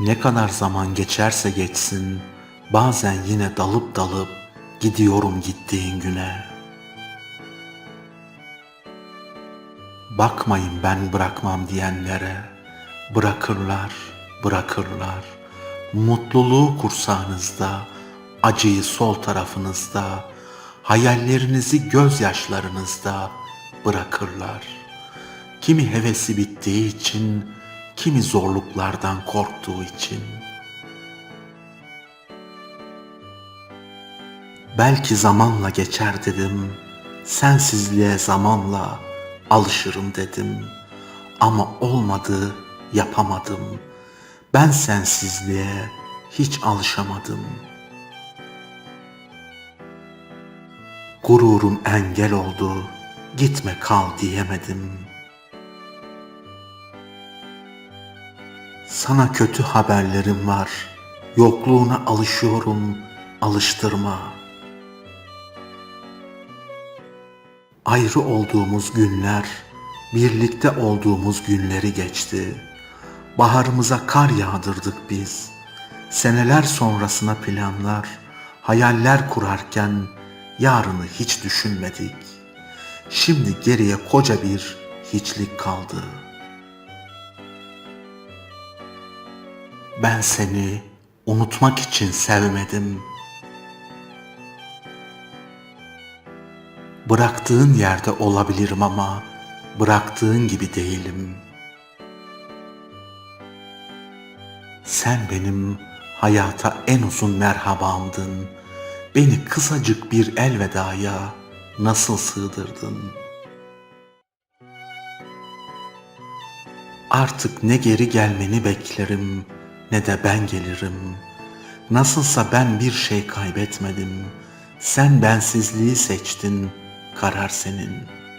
Ne kadar zaman geçerse geçsin, bazen yine dalıp dalıp gidiyorum gittiğin güne. Bakmayın ben bırakmam diyenlere, bırakırlar, bırakırlar. Mutluluğu kursağınızda, acıyı sol tarafınızda, hayallerinizi gözyaşlarınızda bırakırlar. Kimi hevesi bittiği için, kimi zorluklardan korktuğu için. Belki zamanla geçer dedim, sensizliğe zamanla alışırım dedim. Ama olmadı, yapamadım. Ben sensizliğe hiç alışamadım. Gururum engel oldu, gitme kal diyemedim. Sana kötü haberlerim var, yokluğuna alışıyorum, alıştırma. Ayrı olduğumuz günler, birlikte olduğumuz günleri geçti. Baharımıza kar yağdırdık biz. Seneler sonrasına planlar, hayaller kurarken yarını hiç düşünmedik. Şimdi geriye koca bir hiçlik kaldı. Ben seni unutmak için sevmedim. Bıraktığın yerde olabilirim ama bıraktığın gibi değilim. Sen benim hayata en uzun merhabamdın. Beni kısacık bir elvedaya nasıl sığdırdın? Artık ne geri gelmeni beklerim ne de ben gelirim. Nasılsa ben bir şey kaybetmedim. Sen bensizliği seçtin, karar senin.''